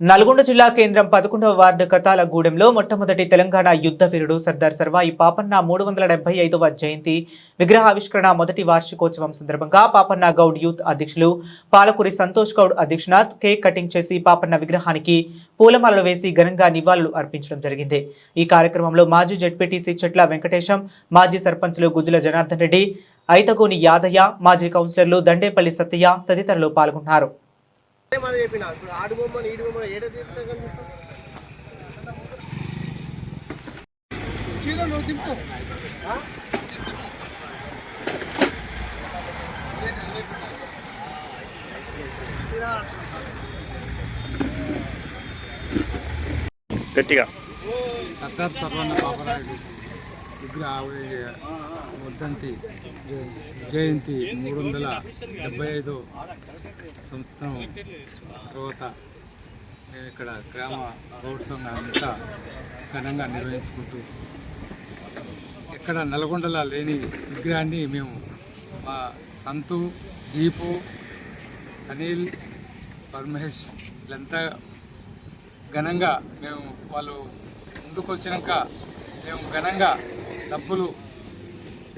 నల్గొండ జిల్లా కేంద్రం పదకొండవ వార్డు కతాలగూడెంలో మొట్టమొదటి తెలంగాణ యుద్ధ వీరుడు సర్దార్ సర్వాయి పాపన్న మూడు వందల డెబ్బై ఐదవ జయంతి విగ్రహావిష్కరణ మొదటి వార్షికోత్సవం సందర్భంగా పాపన్న గౌడ్ యూత్ అధ్యక్షులు పాలకూరి సంతోష్ గౌడ్ అధ్యక్షనాథ్ కేక్ కటింగ్ చేసి పాపన్న విగ్రహానికి పూలమాలలు వేసి ఘనంగా నివాళులు అర్పించడం జరిగింది. ఈ కార్యక్రమంలో మాజీ జడ్పీటీసీ చెట్ల వెంకటేశం మాజీ సర్పంచ్లు గుజ్జుల జనార్దన్ రెడ్డి ఐతగోని యాదయ్య మాజీ కౌన్సిలర్లు దండేపల్లి సత్తయ్య తదితరులు పాల్గొన్నారు. మనం చెప్పిన. ఇప్పుడు ఆడు బొమ్మను ఈడు బొమ్మను ఏడ తీస్తే కనిపిస్తుంది చీరలు దింపు. ఆ? గట్టిగా. పాపరాయుడు. విగ్రహ వర్ధంతి ఉద్దంతి జయంతి మూడు వందల డెబ్బై ఐదు సంవత్సరం తర్వాత మేము ఇక్కడ గ్రామ రోడ్ అంతా ఘనంగా నిర్వహించుకుంటూ ఇక్కడ నల్గొండలో లేని విగ్రహాన్ని మేము మా సంతు దీపు అనిల్ పరమేష్ వీళ్ళంతా ఘనంగా మేము వాళ్ళు ముందుకు వచ్చినాక మేము ఘనంగా డబ్బులు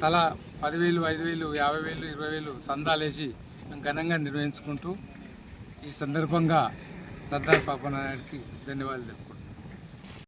తల పదివేలు ఐదు వేలు యాభై వేలు ఇరవై వేలు సందాలేసి మేము ఘనంగా నిర్వహించుకుంటూ ఈ సందర్భంగా సర్దార్ పాపనాయుడికి ధన్యవాదాలు తెలుపుకుంటున్నాను